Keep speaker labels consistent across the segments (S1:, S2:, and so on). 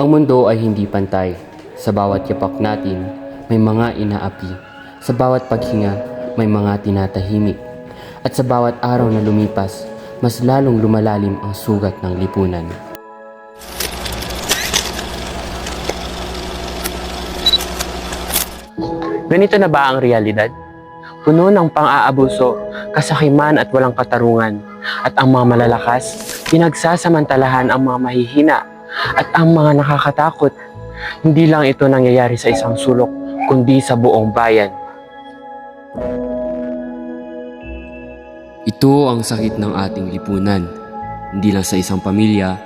S1: Ang mundo ay hindi pantay. Sa bawat yapak natin, may mga inaapi. Sa bawat paghinga, may mga tinatahimik. At sa bawat araw na lumipas, mas lalong lumalalim ang sugat ng lipunan.
S2: Ganito na ba ang realidad? Puno ng pang-aabuso, kasakiman at walang katarungan. At ang mga malalakas, pinagsasamantalahan ang mga mahihina at ang mga nakakatakot. Hindi lang ito nangyayari sa isang sulok, kundi sa buong bayan.
S1: Ito ang sakit ng ating lipunan. Hindi lang sa isang pamilya,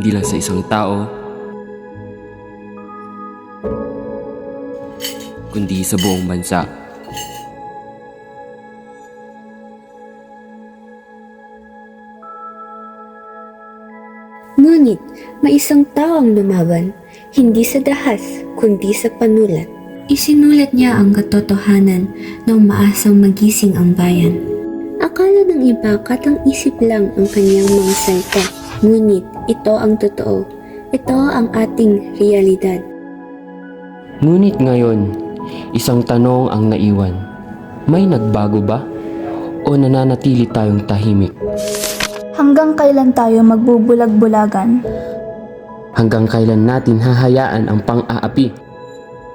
S1: hindi lang sa isang tao, kundi sa buong bansa.
S3: Ngunit may isang tao ang lumaban, hindi sa dahas, kundi sa panulat. Isinulat niya ang katotohanan nang maasang magising ang bayan. Akala ng iba katang isip lang ang kanyang mga salita. Ngunit ito ang totoo. Ito ang ating realidad.
S1: Ngunit ngayon, isang tanong ang naiwan. May nagbago ba? O nananatili tayong tahimik?
S4: Hanggang kailan tayo magbubulag-bulagan?
S1: Hanggang kailan natin hahayaan ang pang-aapi?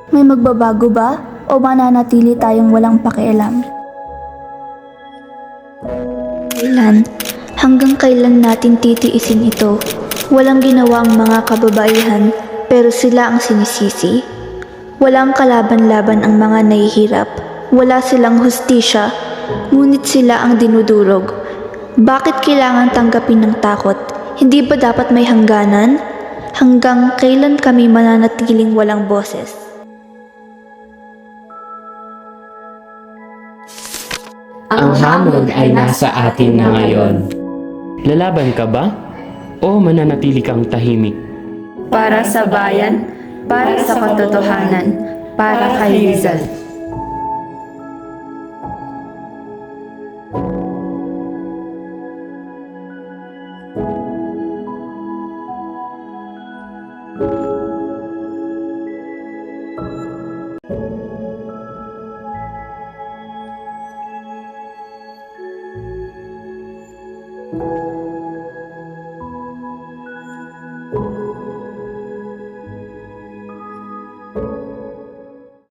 S4: May magbabago ba o mananatili tayong walang pakialam? Kailan? Hanggang kailan natin titiisin ito? Walang ginawa ang mga kababaihan pero sila ang sinisisi. Walang kalaban-laban ang mga nahihirap. Wala silang hustisya, ngunit sila ang dinudurog. Bakit kailangan tanggapin ng takot? Hindi ba dapat may hangganan? Hanggang kailan kami mananatiling walang boses?
S1: Ang hamon ay nasa atin na ngayon. Lalaban ka ba? O mananatili kang tahimik?
S5: para sa bayan, para sa katotohanan, para kay Rizal. Thank you.